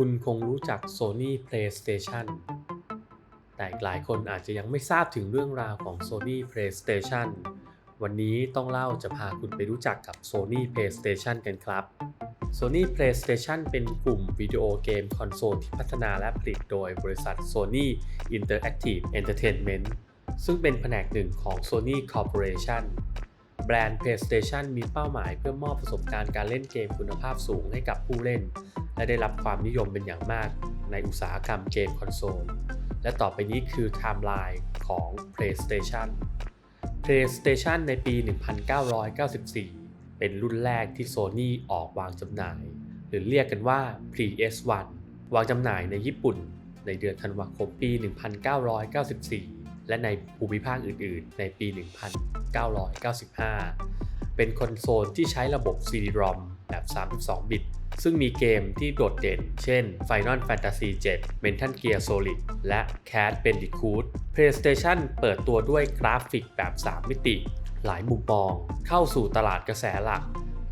คุณคงรู้จัก Sony PlayStation แต่หลายคนอาจจะยังไม่ทราบถึงเรื่องราวของ Sony PlayStation วันนี้ต้องเล่าจะพาคุณไปรู้จักกับ Sony PlayStation กันครับ Sony PlayStation เป็นกลุ่มวิดีโอเกมคอนโซลที่พัฒนาและผลิตโดยบริษัท Sony Interactive Entertainment ซึ่งเป็นแผนกหนึ่งของ Sony Corporation แบรนด์ PlayStation มีเป้าหมายเพื่อมอบประสบการณ์การเล่นเกมคุณภาพสูงให้กับผู้เล่น และได้รับความนิยมเป็นอย่างมากในอุตสาหกรรมเกมคอนโซล และต่อไปนี้คือไทม์ไลน์ของ PlayStation PlayStation ในปี 1994 เป็นรุ่นแรกที่ Sony ออกวางจำหน่าย หรือเรียกกันว่า PS1 วางจำหน่ายในญี่ปุ่น ในเดือนธันวาคมปี 1994 และในภูมิภาคอื่น ๆ ในปี 1995 เป็นคอนโซลที่ใช้ระบบ CD-ROM แบบ 32 บิต ซึ่งมีเกมที่โดดเด่น เช่น Final Fantasy 7 Metal Gear Solid และ Crash Bandicoot PlayStation เปิดตัวด้วยกราฟิกแบบ 3 มิติ หลายมุมมอง เข้าสู่ตลาดกระแสหลัก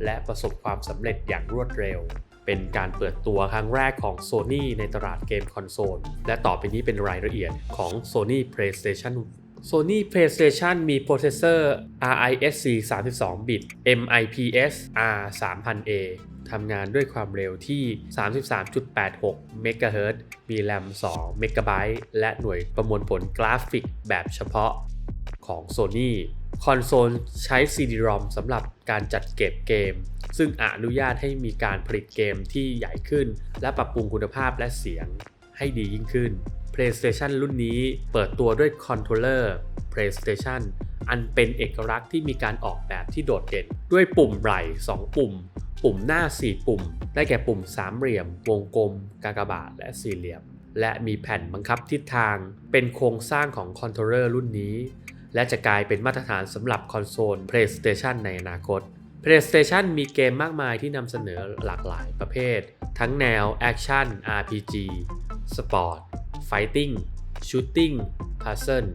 และประสบความสำเร็จอย่างรวดเร็ว เป็นการเปิดตัวครั้งแรกของ Sony ในตลาดเกมคอนโซล และต่อไปนี้เป็นรายละเอียดของ Sony PlayStation Sony PlayStation มีโปรเซสเซอร์ RISC 32 บิต MIPS R 3000A ทำงานด้วยความเร็วที่ 33.86 MHz มีแรม2 MB และหน่วยประมวลผลกราฟิกแบบเฉพาะของ Sony คอนโซลใช้ CD-ROM สำหรับการจัดเก็บเกม ซึ่งอนุญาตให้มีการผลิตเกมที่ใหญ่ขึ้น และปรับปรุงคุณภาพและเสียงให้ดียิ่งขึ้น PlayStation รุ่นนี้เปิดตัวด้วยคอนโทรลเลอร์ PlayStation อันเป็นเอกลักษณ์ที่มีการออกแบบที่โดดเด่น ด้วยปุ่มไหล่ 2 ปุ่ม ปุ่มหน้า 4 ปุ่ม ได้แก่ปุ่มสามเหลี่ยม วงกลม กากบาท และสี่เหลี่ยม และมีแผ่นบังคับทิศทาง เป็นโครงสร้างของคอนโทรลเลอร์รุ่นนี้ และจะกลายเป็นมาตรฐานสำหรับคอนโซล PlayStation ในอนาคต PlayStation มีเกมมากมายที่นำเสนอหลากหลายประเภท ทั้งแนวแอคชั่น RPG สปอร์ต Fighting Shooting Puzzle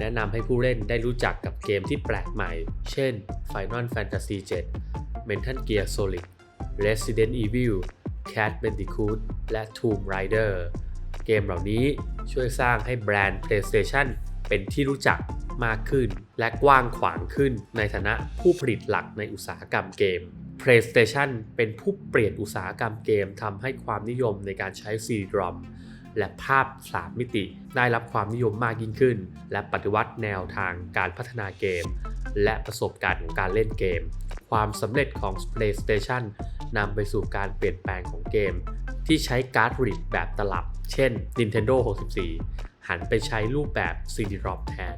แนะนำให้ผู้เล่นได้รู้จักกับเกมที่แปลกใหม่ เช่น Final Fantasy 7 Metal Gear Solid Resident Evil Cat Bandicoot และ Tomb Raider เกมเหล่านี้ช่วยสร้างให้แบรนด์ PlayStation เป็นที่รู้จักมากขึ้น และกว้างขวางขึ้นในฐานะผู้ผลิตหลักในอุตสาหกรรมเกม PlayStation เป็นผู้เปลี่ยนอุตสาหกรรมเกมทำให้ความนิยมในการใช้ CD-ROM และภาพ 3 มิติ ได้รับความนิยมมากยิ่งขึ้น และปฏิวัติแนวทางการพัฒนาเกม และประสบการณ์ของการเล่นเกม ความสำเร็จของ PlayStation นำไปสู่การเปลี่ยนแปลงของเกม ที่ใช้การ์ดริดแบบตลับ เช่น Nintendo 64 หันไปใช้รูปแบบ CD-ROM แทน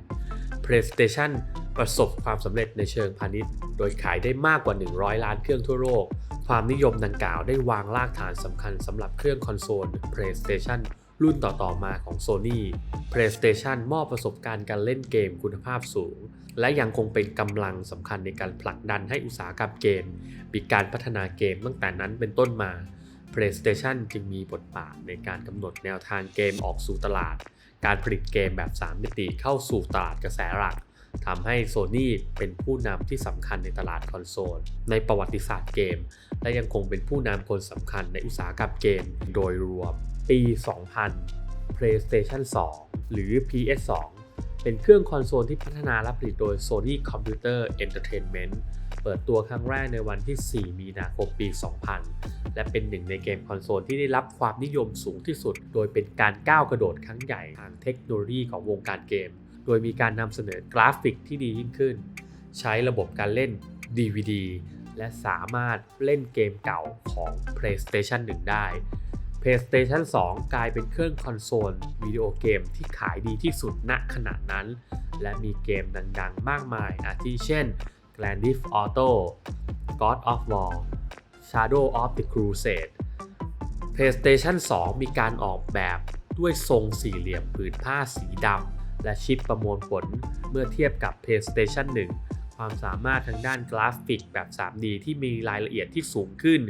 PlayStation ประสบความสำเร็จในเชิงพาณิชย์ โดยขายได้มากกว่า 100 ล้านเครื่องทั่วโลก ความนิยมดังกล่าวได้วางรากฐานสำคัญสำหรับเครื่องคอนโซล PlayStation รุ่นต่อๆมาของ Sony PlayStation มอบประสบการณ์การเล่นเกมคุณภาพสูง และยังคงเป็นกำลังสำคัญในการผลักดันให้อุตสาหกรรมเกมมีการพัฒนาเกมตั้งแต่นั้นเป็นต้นมา PlayStation จึงมีบทบาทในการกำหนดแนวทางเกมออกสู่ตลาด การผลิตเกมแบบ 3 มิติเข้าสู่ตลาดกระแสหลักทำให้ Sony เป็นผู้นำที่สำคัญในตลาดคอนโซล ในประวัติศาสตร์เกม และยังคงเป็นผู้นำคนสำคัญในอุตสาหกรรมเกมโดยรวม ปี 2000 PlayStation 2 หรือ PS2 เป็นเครื่องคอนโซลที่พัฒนาและผลิตโดย Sony Computer Entertainment เปิดตัวครั้งแรกในวันที่ 4 มีนาคมปี 2000 และเป็นหนึ่งในเกมคอนโซลที่ได้รับความนิยมสูงที่สุด โดยเป็นการก้าวกระโดดครั้งใหญ่ทางเทคโนโลยีของวงการเกม โดยมีการนำเสนอกราฟิกที่ดียิ่งขึ้น ใช้ระบบการเล่น DVD และสามารถเล่นเกมเก่าของ PlayStation 1 ได้ PlayStation 2 กลายเป็นเครื่องคอนโซลวิดีโอเกมที่ขายดีที่สุดณขณะนั้น และมีเกมดังๆ มากมายอาทิเช่น Grand Theft Auto God of War Shadow of the Crusade PlayStation 2 มีการออกแบบด้วยทรงสี่เหลี่ยมผืนผ้าสีดำและชิปประมวลผลเมื่อเทียบกับ PlayStation 1 ความสามารถทางด้านกราฟิกแบบ 3D ที่มีรายละเอียดที่สูงขึ้น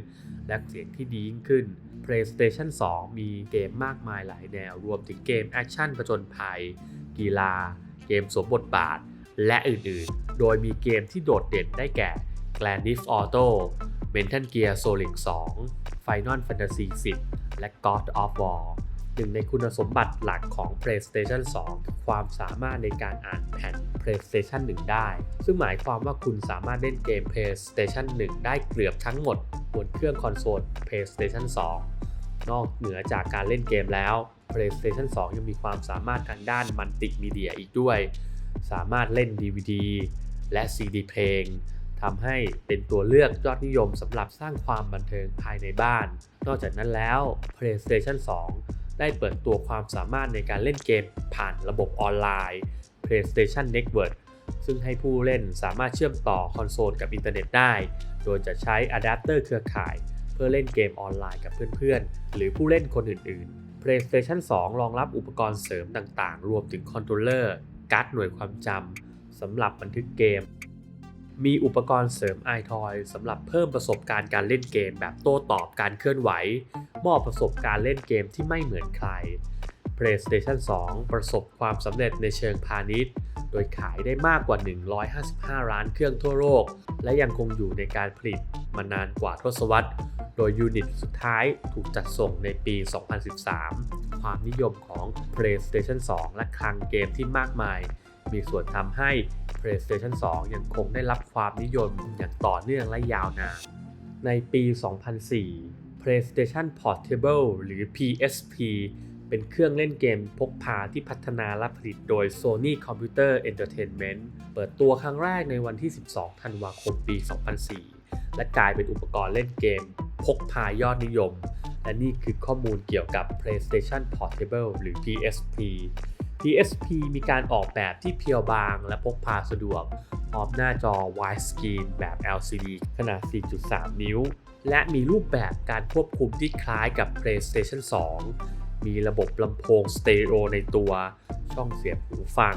และเสียงที่ดียิ่งขึ้น PlayStation 2 มีเกมมากมายหลายแนว รวมถึงเกมแอคชั่นผจญภัย กีฬา เกมสวมบทบาท และอื่นๆ โดยมีเกมที่โดดเด่นได้แก่ Grand Theft Auto Metal Gear Solid 2 Final Fantasy 10 และ God of War หนึ่งในคุณสมบัติหลักของ PlayStation 2 คือความสามารถในการอ่านแผ่น PlayStation 1 ได้ ซึ่งหมายความว่าคุณสามารถเล่นเกม PlayStation 1 ได้เกือบทั้งหมดบนเครื่องคอนโซล PlayStation 2 นอกเหนือจากการเล่นเกมแล้ว PlayStation 2 ยังมีความสามารถทางด้านมัลติมีเดียอีกด้วย สามารถเล่น DVD และ CD เพลงทำให้เป็นตัวเลือกยอดนิยมสำหรับสร้างความบันเทิงภายในบ้าน นอกจากนั้นแล้ว PlayStation 2 ได้เปิดตัวความสามารถในการเล่นเกมผ่านระบบออนไลน์ PlayStation Network ซึ่งให้ผู้เล่นสามารถเชื่อมต่อคอนโซลกับอินเทอร์เน็ตได้ โดยจะใช้อะแดปเตอร์เครือข่าย เพื่อเล่นเกมออนไลน์กับเพื่อนๆ หรือผู้เล่นคนอื่น ๆ PlayStation 2 รองรับอุปกรณ์เสริมต่างๆ รวมถึงคอนโทรลเลอร์ การ์ดหน่วยความจำสำหรับบันทึกเกม มีอุปกรณ์เสริม iToy สำหรับเพิ่มประสบการณ์การเล่นเกมแบบโต้ตอบการเคลื่อนไหว มอบประสบการณ์เล่นเกมที่ไม่เหมือนใคร PlayStation 2 ประสบความสำเร็จในเชิงพาณิชย์ โดยขายได้มากกว่า 155 ล้านเครื่องทั่วโลก และยังคงอยู่ในการผลิตมานานกว่าทศวรรษ โดยยูนิตสุดท้ายถูกจัดส่งในปี 2013 ความนิยมของ PlayStation 2 และคลังเกมที่มากมาย มีส่วนทำให้ PlayStation 2 ยังคงได้รับความนิยมอย่างต่อเนื่องและยาวนาน ในปี 2004 PlayStation Portable หรือ PSP เป็นเครื่องเล่นเกมพกพาที่พัฒนาและผลิตโดย Sony Computer Entertainment เปิดตัวครั้งแรกในวันที่ 12 ธันวาคมปี 2004 และกลายเป็นอุปกรณ์เล่นเกม พกพายอดนิยม และนี่คือข้อมูลเกี่ยวกับ PlayStation Portable หรือ PSP PSP มีการออกแบบที่เพียวบางและพกพาสะดวก พร้อมหน้าจอ widescreen แบบ LCD ขนาด 4.3 นิ้ว และมีรูปแบบการควบคุมที่คล้ายกับ PlayStation 2 มีระบบลำโพงสเตอริโอในตัว ช่องเสียบหูฟัง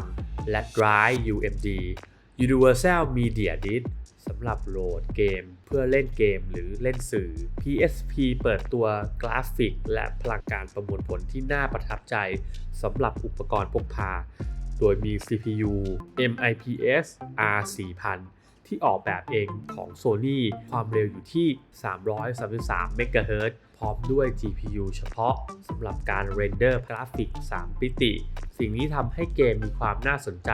และ Drive UMD Universal Media Disc สำหรับโหลดเกมเพื่อเล่นเกมหรือเล่นสื่อ PSP เปิดตัวกราฟิก และพลังการประมวลผลที่น่าประทับใจสำหรับอุปกรณ์พกพา โดยมี CPU MIPS R4000 ที่ออกแบบเองของ Sony ความเร็วอยู่ที่ 333 MHz พร้อมด้วย GPU เฉพาะสำหรับการเรนเดอร์กราฟิก 3 ปิติ สิ่งนี้ทำให้เกมมีความน่าสนใจ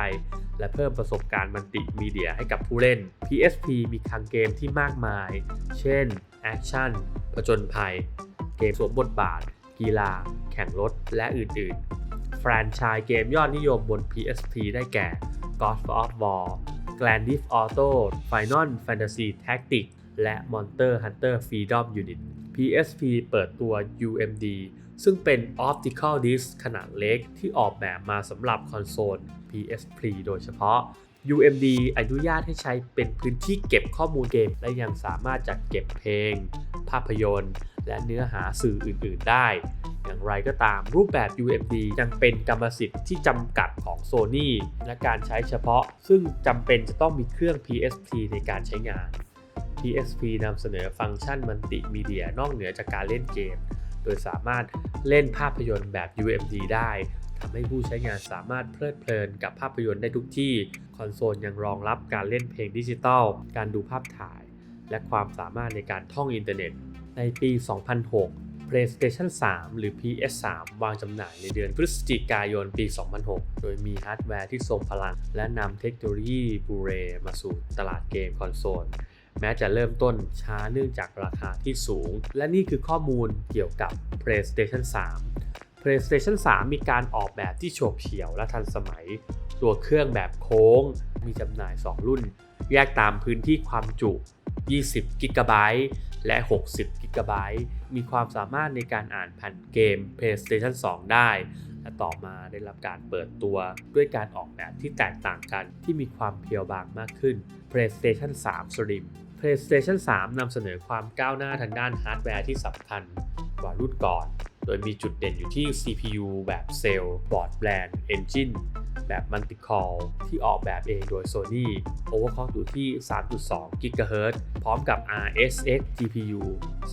และเพิ่มประสบการณ์มัลติมีเดียให้กับผู้เล่น PSP มีคลังเกมที่มากมาย เช่น แอคชั่น ผจญภัย เกมสวมบทบาท กีฬา แข่งรถ และอื่น ๆ แฟรนไชส์เกมยอดนิยมบน PSP ได้แก่ God of War Grand Theft Auto Final Fantasy Tactics และ Monster Hunter Freedom Unit PSP เปิดตัว UMD ซึ่งเป็น Optical Disc ขนาดเล็กที่ออกแบบมาสำหรับคอนโซล PSP โดยเฉพาะ UMD อนุญาตให้ใช้เป็นพื้นที่เก็บข้อมูลเกม และยังสามารถจัดเก็บเพลง ภาพยนตร์ และเนื้อหาสื่ออื่น ๆ ได้ อย่างไรก็ตามรูปแบบ UMD ยังเป็นกรรมสิทธิ์ที่จำกัดของ Sony และการใช้เฉพาะ ซึ่งจำเป็นจะต้องมีเครื่อง PSP ในการใช้งาน PSP นำเสนอฟังก์ชันมัลติมีเดียนอกเหนือจากการเล่นเกม โดยสามารถเล่นภาพยนตร์แบบ UMD ได้ทำให้ผู้ใช้งานสามารถเพลิดเพลินกับภาพยนตร์ได้ทุกที่ คอนโซลยังรองรับการเล่นเพลงดิจิตอลการดูภาพถ่าย และความสามารถในการท่องอินเทอร์เน็ต ในปี 2006 PlayStation 3 หรือ PS3 วางจำหน่ายในเดือนพฤศจิกายนปี 2006 โดยมีฮาร์ดแวร์ที่ทรงพลัง และนำเทคโนโลยีบูเรมาสู่ตลาดเกมคอนโซลแม้จะเริ่มต้นช้าเนื่องจากราคาที่สูง และนี่คือข้อมูลเกี่ยวกับ PlayStation 3 PlayStation 3 มีการออกแบบที่โฉบเฉี่ยวและทันสมัย ตัวเครื่องแบบโค้ง มีจำหน่าย 2 รุ่น แยกตามพื้นที่ความจุ 20 g b และ 60 g b มีความสามารถในการอ่านแผ่นเกม PlayStation 2 ได้ และต่อมาได้รับการเปิดตัวด้วยการออกแบบที่แตกต่างกันที่มีความเพียวบางมากขึ้น PlayStation 3 Slim PlayStation 3นำเสนอความก้าวหน้าทางด้านฮาร์ดแวร์ที่สำคัญกว่ารุ่นก่อน โดยมีจุดเด่นอยู่ที่ CPU แบบเซลล์บอร์ดแบรนด์ Engine แบบ Multi-Core ที่ออกแบบเองโดย Sony Overclock อยู่ที่ 3.2 GHz พร้อมกับ RSX GPU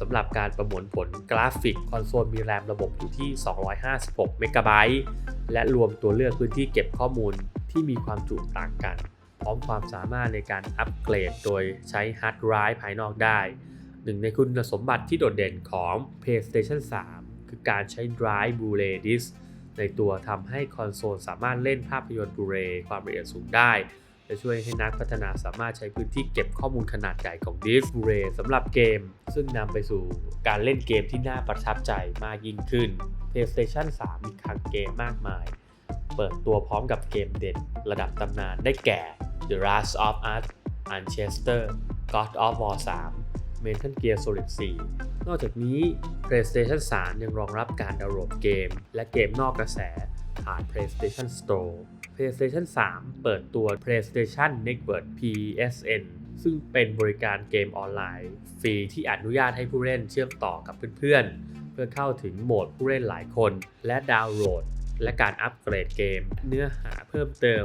สำหรับการประมวลผลกราฟิก คอนโซลมีแรมระบบอยู่ที่ 256 MB และรวมตัวเลือกพื้นที่เก็บข้อมูลที่มีความจุต่างกัน พร้อมความสามารถในการอัปเกรดโดยใช้ฮาร์ดไดรฟ์ภายนอกได้ หนึ่งในคุณสมบัติที่โดดเด่นของ PlayStation 3 คือการใช้ Drive Blu-ray Disc ในตัวทำให้คอนโซลสามารถเล่นภาพยนตร์ Blu-ray ความละเอียดสูงได้จะช่วยให้นักพัฒนาสามารถใช้พื้นที่เก็บข้อมูลขนาดใหญ่ของดิส Blu-ray สำหรับเกม ซึ่งนำไปสู่การเล่นเกมที่น่าประทับใจมากยิ่งขึ้น PlayStation 3 มีคลังเกมมากมาย เปิดตัวพร้อมกับเกมเด่นระดับตำนานได้แก่ The Last of Us Unchester God of War 3 Metal Gear Solid 4 นอกจากนี้ PlayStation 3 ยังรองรับการดาวน์โหลดเกม และเกมนอกกระแสผ่าน PlayStation Store PlayStation 3 เปิดตัว PlayStation Network PSN ซึ่งเป็นบริการเกมออนไลน์ ฟรีที่อนุญาตให้ผู้เล่นเชื่อมต่อกับเพื่อนๆ เพื่อเข้าถึงโหมดผู้เล่นหลายคน และดาวน์โหลด และการอัปเกรดเกม เนื้อหาเพิ่มเติม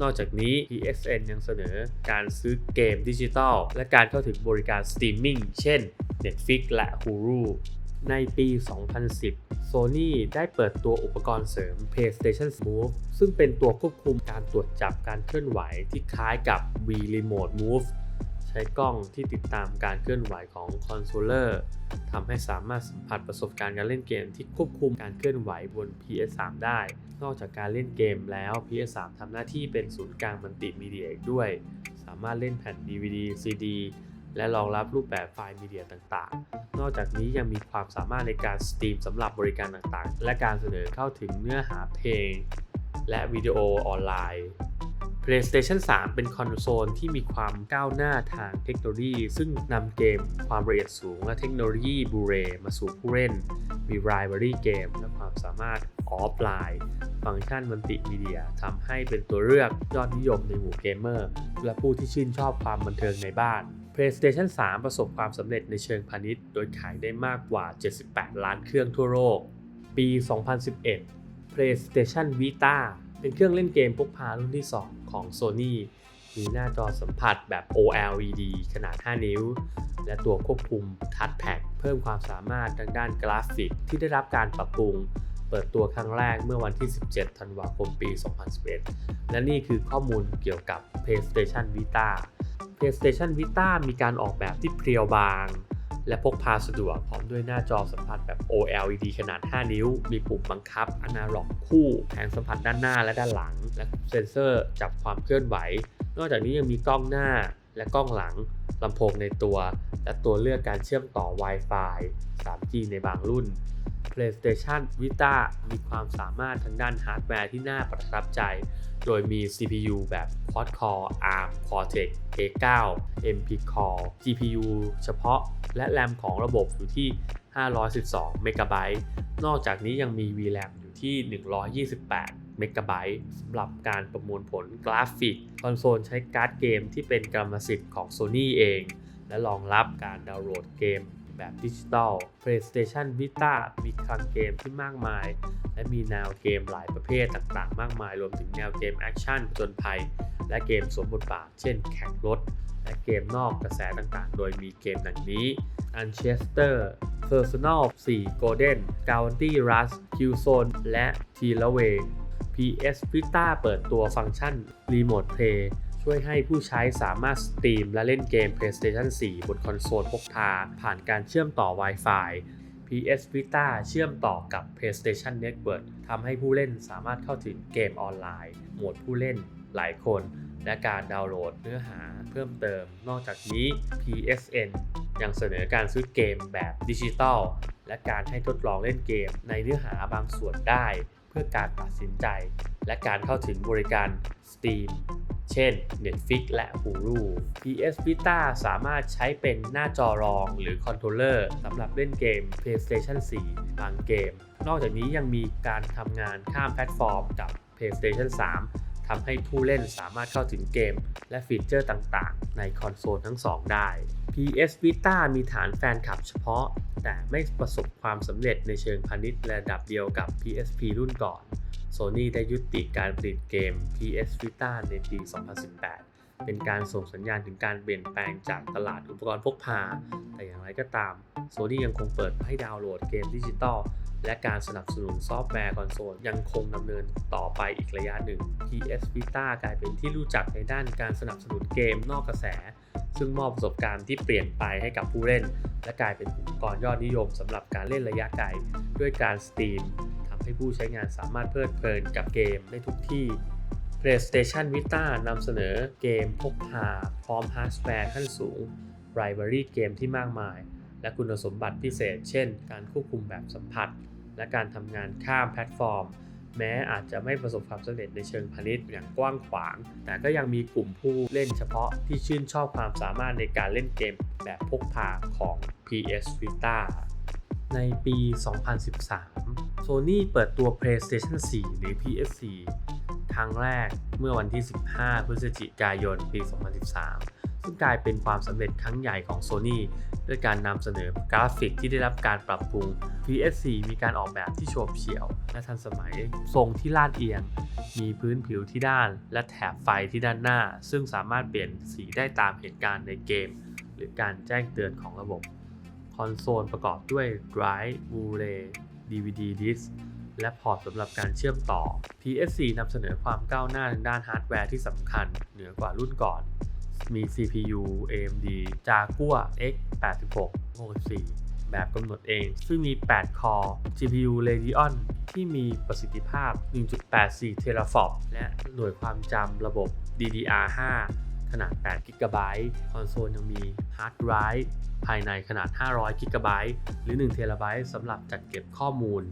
นอกจากนี้ PSN ยังเสนอการซื้อเกมดิจิทัล และการเข้าถึงบริการสตรีมมิ่งเช่น Netflix และ Hulu ในปี 2010 Sony ได้เปิดตัวอุปกรณ์เสริม PlayStation Move ซึ่งเป็นตัวควบคุมการตรวจจับการเคลื่อนไหวที่คล้ายกับ Wii Remote Move ช้กล้องที่ติดตามการเคลื่อนไหวของคอนโซลเลอร์ทำให้สามารถสัมผัสประสบการณ์การเล่นเกมที่ควบคุมการเคลื่อนไหวบน PS3 ได้ นอกจากการเล่นเกมแล้ว PS3 ทำหน้าที่เป็นศูนย์กลางมัลติมีเดียอีกด้วย สามารถเล่นแผ่น DVD CD และรองรับรูปแบบไฟล์มีเดียต่างๆ นอกจากนี้ยังมีความสามารถในการสตรีมสำหรับบริการต่างๆ และการเสนอเข้าถึงเนื้อหาเพลง และวิดีโอออนไลน์ PlayStation 3 เป็นคอนโซลที่มีความก้าวหน้าทางเทคโนโลยี ซึ่งนำเกมความละเอียดสูงและเทคโนโลยี Blu-ray มาสู่ผู้เล่น มีไ i บ r รี่เกมและความสามารถออฟไลน์ ฟังก์ชันมัลติมีเดียทำให้เป็นตัวเลือกยอดนิยมในหมู่เกมเมอร์ และผู้ที่ชื่นชอบความบันเทิงในบ้าน PlayStation 3 ประสบความสำเร็จในเชิงพาณิชย์ โดยขายได้มากกว่า 78 ล้านเครื่องทั่วโลก ปี 2011 PlayStation Vita เป็นเครื่องเล่นเกมพกพารุ่นที่ 2ของ Sony มีหน้าจอสัมผัสแบบ OLED ขนาด 5 นิ้ว และตัวควบคุม Touch Pad เพิ่มความสามารถทางด้านกราฟิกที่ได้รับการปรับปรุง เปิดตัวครั้งแรกเมื่อวันที่ 17 ธันวาคมปี 2011 และนี่คือข้อมูลเกี่ยวกับ PlayStation Vita PlayStation Vita มีการออกแบบที่เพรียวบาง และพกพาสะดวกพร้อมด้วยหน้าจอสัมผัสแบบ OLED ขนาด 5 นิ้ว มีปุ่มบังคับ อนาล็อกคู่แผงสัมผัสด้านหน้าและด้านหลัง และเซ็นเซอร์จับความเคลื่อนไหว นอกจากนี้ยังมีกล้องหน้าและกล้องหลังลำโพงในตัว และตัวเลือกการเชื่อมต่อ Wi-Fi 3G ในบางรุ่น PlayStation Vita มีความสามารถทางด้านฮาร์ดแวร์ที่น่าประทับใจ โดยมี CPU แบบ Quad-core ARM Cortex A9 MP Core GPU เฉพาะ และแรมของระบบอยู่ที่ 512เมกะไบต์นอกจากนี้ยังมี VRAM อยู่ที่ 128เมกะไบต์สำหรับการประมวลผลกราฟิก คอนโซลใช้การ์ดเกมที่เป็นกรรมสิทธิ์ของ Sony เอง และรองรับการดาวน์โหลดเกม แบบดิจิตอล PlayStation Vita มีคลังเกมที่มากมาย และมีแนวเกมหลายประเภทต่างๆ มากมาย รวมถึงแนวเกมแอคชั่นผจญภัย และเกมสวมบทบาท เช่นแข่งรถ และเกมนอกกระแสต่างๆ โดยมีเกมดังนี้ Unchester Personal 4 Golden Bounty Rush Killzone และ t e l a w a y PS Vita เปิดตัวฟังก์ชัน Remote Play ช่วยให้ผู้ใช้สามารถสตรีมและเล่นเกม PlayStation 4 บนคอนโซลพกพา ผ่านการเชื่อมต่อ Wi-Fi PS Vita เชื่อมต่อกับ PlayStation Network ทำให้ผู้เล่นสามารถเข้าถึงเกมออนไลน์ โหมดผู้เล่นหลายคน และการดาวน์โหลดเนื้อหาเพิ่มเติม นอกจากนี้ PSN ยังเสนอการซื้อเกมแบบดิจิตอลและการให้ทดลองเล่นเกมในเนื้อหาบางส่วนได้ เพื่อการตัดสินใจ และการเข้าถึงบริการ Steam เช่น Netflix และ Hulu PS Vita สามารถใช้เป็นหน้าจอรองหรือคอนโทรลเลอร์สำหรับเล่นเกม PlayStation 4 บางเกม นอกจากนี้ยังมีการทำงานข้ามแพลตฟอร์มกับ PlayStation 3ทำให้ผู้เล่นสามารถเข้าถึงเกม และฟีเจอร์ต่างๆ ในคอนโซลทั้งสองได้ PS Vita มีฐานแฟนคลับเฉพาะ แต่ไม่ประสบความสำเร็จในเชิงพาณิชย์ระดับเดียวกับ PSP รุ่นก่อน Sony ได้ยุติการผลิตเกม PS Vita ในปี 2018 เป็นการส่งสัญญาณถึงการเปลี่ยนแปลงจากตลาดอุปกรณ์พกพา แต่อย่างไรก็ตาม Sony ยังคงเปิดให้ดาวน์โหลดเกมดิจิตอลและการสนับสนุนซอฟต์แวร์คอนโซลยังคงดำเนินต่อไปอีกระยะหนึ่ง PS Vita กลายเป็นที่รู้จักในด้านการสนับสนุนเกมนอกกระแส ซึ่งมอบประสบการณ์ที่เปลี่ยนไปให้กับผู้เล่น และกลายเป็นอุปกรณ์ยอดนิยมสำหรับการเล่นระยะไกล ด้วยการสตรีม ให้ผู้ใช้งานสามารถเพลิดเพลินกับเกมได้ทุกที่ PlayStation Vita นำเสนอเกมพกพาพร้อมฮาร์ดแวร์ขั้นสูงไ i บรารีเกมที่มากมาย และคุณสมบัติพิเศษ เช่น การควบคุมแบบสัมผัส และการทำงานข้ามแพลตฟอร์ม แม้อาจจะไม่ประสบความสำเร็จในเชิงพาณิชย์อย่างกว้างขวาง แต่ก็ยังมีกลุ่มผู้เล่นเฉพาะที่ชื่นชอบความสามารถในการเล่นเกมแบบพกพาของ PS Vita ในปี 2013 Sony เปิดตัว PlayStation 4 หรือ PS4 ครั้งแรกเมื่อวันที่ 15 พฤศจิกายน ปี 2013 ซึ่งกลายเป็นความสำเร็จครั้งใหญ่ของ Sony ด้วยการนำเสนอกราฟิกที่ได้รับการปรับปรุง PS4 มีการออกแบบที่โฉบเฉี่ยว และทันสมัย ทรงที่ลาดเอียง มีพื้นผิวที่ด้าน และแถบไฟที่ด้านหน้า ซึ่งสามารถเปลี่ยนสีได้ตามเหตุการณ์ในเกม หรือการแจ้งเตือนของระบบ คอนโซลประกอบด้วย Drive Blu-ray DVD Disc และพอร์ตสำหรับการเชื่อมต่อ PS4 นำเสนอความก้าวหน้าทางด้านฮาร์ดแวร์ที่สำคัญเหนือกว่ารุ่นก่อน มี CPU AMD Jaguar X86 64 แบบกำหนดเอง ซึ่งมี 8 คอร์ GPU Radeon ที่มีประสิทธิภาพ 1.84 Teraflop และหน่วยความจำระบบ DDR5 ขนาด8 GB คอนโซลยังมีฮาร์ดไดรฟ์ภายในขนาด 500 GB หรือ 1 TB สำหรับจัดเก็บข้อมูล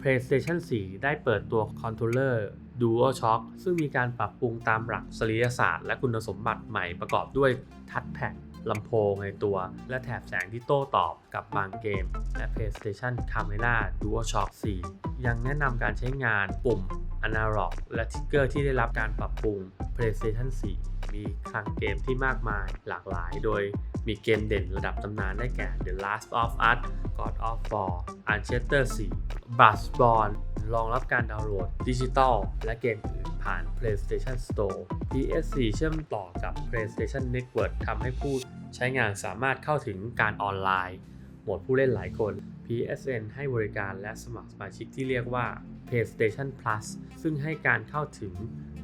PlayStation 4 ได้เปิดตัวคอนโทรลเลอร์ DualShock ซึ่งมีการปรับปรุงตามหลักสริยศาสตร์ และคุณสมบัติใหม่ประกอบด้วยทัชแพดลำโพงในตัว และแถบแสงที่โต้ตอบกับบางเกม และ PlayStation Camera DualShock 4 ยังแนะนำการใช้งานปุ่ม Analog และทิกเกอร์ที่ได้รับการปรับปรุง PlayStation 4 มีคลังเกมที่มากมายหลากหลาย โดยมีเกมเด่นระดับตำนานได้แก่ The Last of Us God of War Uncharted 4 b r u s h b o r n รองรับการดาวน์โหลดดิจิตอลและเกมอื่นผ่าน PlayStation Store PS4 เชื่อมต่อกับ PlayStation Network ทำให้ผู้ใช้งานสามารถเข้าถึงการออนไลน์หมดผู้เล่นหลายคน PSN ให้บริการและสมัครสมาชิกที่เรียกว่า PlayStation Plus ซึ่งให้การเข้าถึง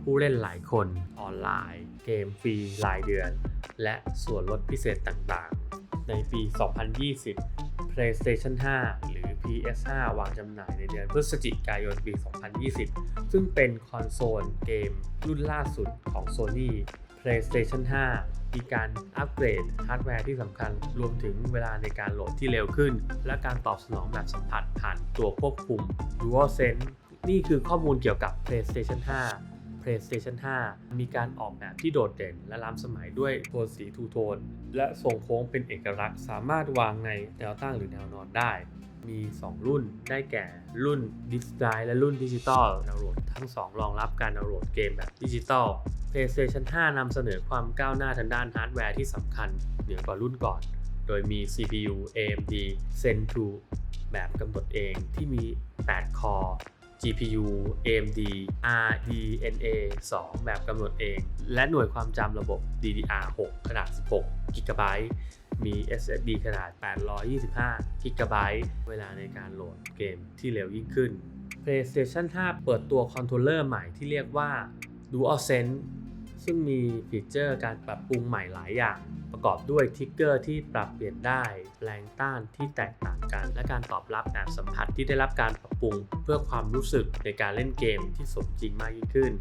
ผู้เล่นหลายคนออนไลน์ เกมฟรีรายเดือน และส่วนลดพิเศษต่างๆ ในปี 2020 PlayStation 5 หรือ PS5 วางจำหน่ายในเดือนพฤศจิกายนปี 2020 ซึ่งเป็นคอนโซลเกมรุ่นล่าสุดของ Sony PlayStation 5 มีการอัปเกรดฮาร์ดแวร์ที่สำคัญ รวมถึงเวลาในการโหลดที่เร็วขึ้น และการตอบสนองแบบสัมผัสผ่านตัวควบคุม DualSense นี่คือข้อมูลเกี่ยวกับ PlayStation 5 PlayStation 5 มีการออกแบบที่โดดเด่น และล้ำสมัยด้วยโทนสีทูโทน และทรงโค้งเป็นเอกลักษณ์ สามารถวางในแนวตั้งหรือแนวนอนได้ มี 2 รุ่นได้แก่รุ่นดิสไ i และรุ่นดิจิตอลดาวน์โหลดทั้ง 2 รองรับการดาวน์โหลดเกมแบบดิจิตอล PlayStation 5 นำเสนอความก้าวหน้าทางด้านฮาร์ดแวร์ที่สำคัญเหนือกว่ารุ่นก่อน โดยมี CPU AMD Zen 2แบบกำหนดเองที่มี 8 คอ GPU AMD RDNA 2 แบบกำหนดเอง และหน่วยความจำระบบ DDR6 ขนาด 16 GB มี SSD ขนาด 825 GB เวลาในการโหลดเกมที่เร็วยิ่งขึ้น PlayStation 5 เปิดตัวคอนโทรลเลอร์ใหม่ที่เรียกว่า DualSense ซึ่งมีฟีเจอร์การปรับปรุงใหม่หลายอย่าง ประกอบด้วยทิกเกอร์ที่ปรับเปลี่ยนได้ แรงต้านที่แตกต่างกัน และการตอบรับแบบสัมผัสที่ได้รับการปรับปรุง เพื่อความรู้สึกในการเล่นเกมที่สมจริงมากยิ่งขึ้น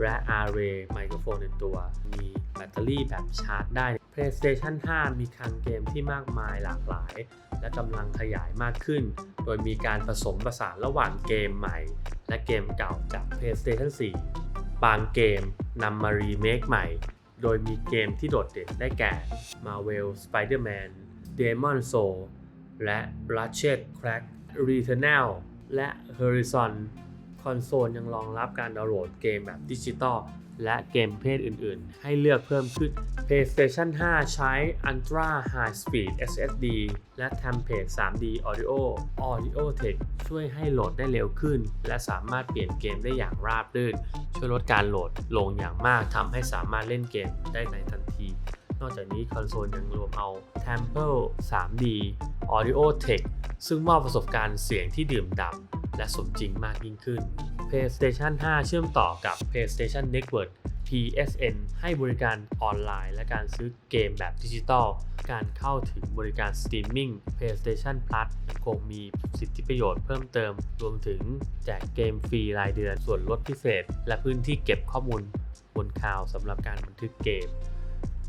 และ Array ไมโครโฟนในตัว มีแบตเตอรี่แบบชาร์จได้ PlayStation 5 มีคลังเกมที่มากมายหลากหลาย และกำลังขยายมากขึ้น โดยมีการผสมผสานระหว่างเกมใหม่ และเกมเก่าจาก PlayStation 4 บางเกมนำมารีเมคใหม่ โดยมีเกมที่โดดเด่นได้แก่ Marvel Spider-Man Demon Soul และ Ratchet Clank Returnal และ Horizon คอนโซลยังรองรับการดาวน์โหลดเกมแบบดิจิตอล และเกมเพศอื่นๆ ให้เลือกเพิ่มขึ้น PlayStation 5 ใช้ Ultra High Speed SSD และ Template 3D Audio Audio Tech ช่วยให้โหลดได้เร็วขึ้น และสามารถเปลี่ยนเกมได้อย่างราบรื่น ช่วยลดการโหลดลงอย่างมากทำให้สามารถเล่นเกมได้ในทันที นอกจากนี้คอนโซลยังรวมเอา Temple 3D Audio Tech ซึ่งมอบประสบการณ์เสียงที่ดื่มด่ำ และสมจริงมากยิ่งขึ้น PlayStation 5 เชื่อมต่อกับ PlayStation Network PSN ให้บริการออนไลน์ และการซื้อเกมแบบดิจิตอล การเข้าถึงบริการสตรีมมิ่ง PlayStation Plus ยังคงมีสิทธิประโยชน์เพิ่มเติม รวมถึงแจกเกมฟรีรายเดือนส่วนลดพิเศษ และพื้นที่เก็บข้อมูลบนคลาวสำหรับการบันทึกเกม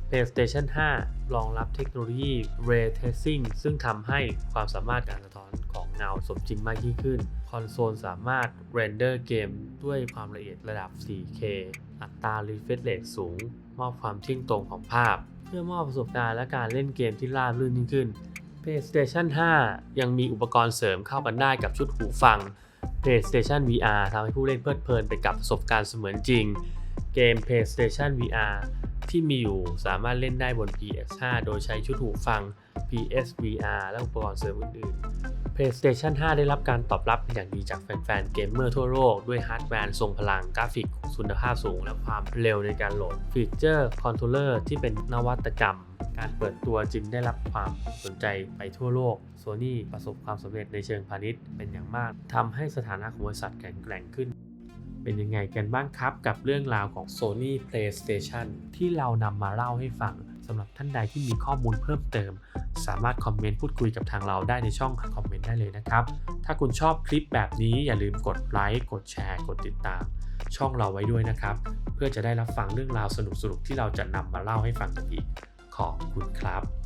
PlayStation 5 รองรับเทคโนโลยี Ray Tracing ซึ่งทำให้ความสามารถการสะท้อนของเงาสมจริงมากยิ่งขึ้น อนโซลสามารถเรนเดอร์เกมด้วยความละเอียดระดับ 4K อัตรา refresh rate สูง มอบความเที่ยงตรงของภาพ เพื่อมอบประสบการณ์และการเล่นเกมที่ราบรื่นยิ่งขึ้น PlayStation 5 ยังมีอุปกรณ์เสริมเข้ากันได้กับชุดหูฟัง PlayStation VR ทำให้ผู้เล่นเพลิดเพลินไปกับประสบการณ์เสมือนจริง เกม PlayStation VR ที่มีอยู่สามารถเล่นได้บน PS5 โดยใช้ชุดหูฟัง PSVR และอุปกรณ์เสริมอื่นๆ PlayStation 5 ได้รับการตอบรับเป็นอย่างดีจากแฟนๆ เกมเมอร์ทั่วโลกด้วยฮาร์ดแวร์ทรงพลังกราฟิกคุณภาพสูง และความเร็วในการโหลดฟีเจอร์คอนโทรลเลอร์ที่เป็นนวัตกรรมการเปิดตัวจึงได้รับความสนใจไปทั่วโลก Sony ประสบความสำเร็จในเชิงพาณิชย์เป็นอย่างมาก ทำให้สถานะของบริษัทแข็งแกร่งขึ้น เป็นยังไงกันบ้างครับกับเรื่องราวของ Sony PlayStation ที่เรานำมาเล่าให้ฟัง สำหรับท่านใดที่มีข้อมูลเพิ่มเติม สามารถคอมเมนต์พูดคุยกับทางเราได้ในช่องคอมเมนต์ได้เลยนะครับ ถ้าคุณชอบคลิปแบบนี้อย่าลืมกดไลค์กดแชร์ กดติดตาม ช่องเราไว้ด้วยนะครับ เพื่อจะได้รับฟังเรื่องราวสนุกๆที่เราจะนำมาเล่าให้ฟังกันอีกขอบคุณครับ